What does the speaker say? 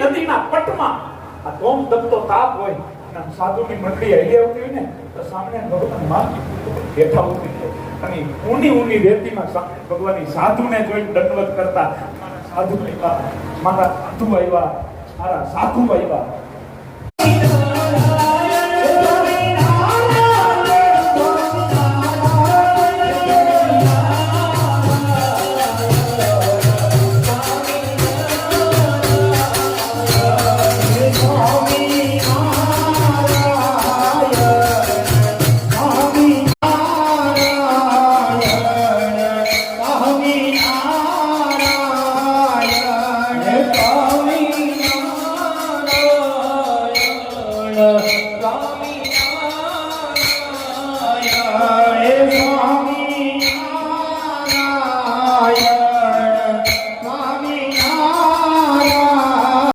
નદીના પટમાં આ ધોમ ધમતો તાપ હોય અને સાધુની મંડળી હલી આવતી હોય ને, તો સામે ભગવાનમાં બેઠા ઉતરી જાય. અને ઊની ઊની રેતીમાં સામે ભગવાનની સાધુને જોઈ દંડવત કરતા મારા સાધુ આવ્યા મારા સાધુ આવ્યા, મારા સાધુ આવ્યા Swami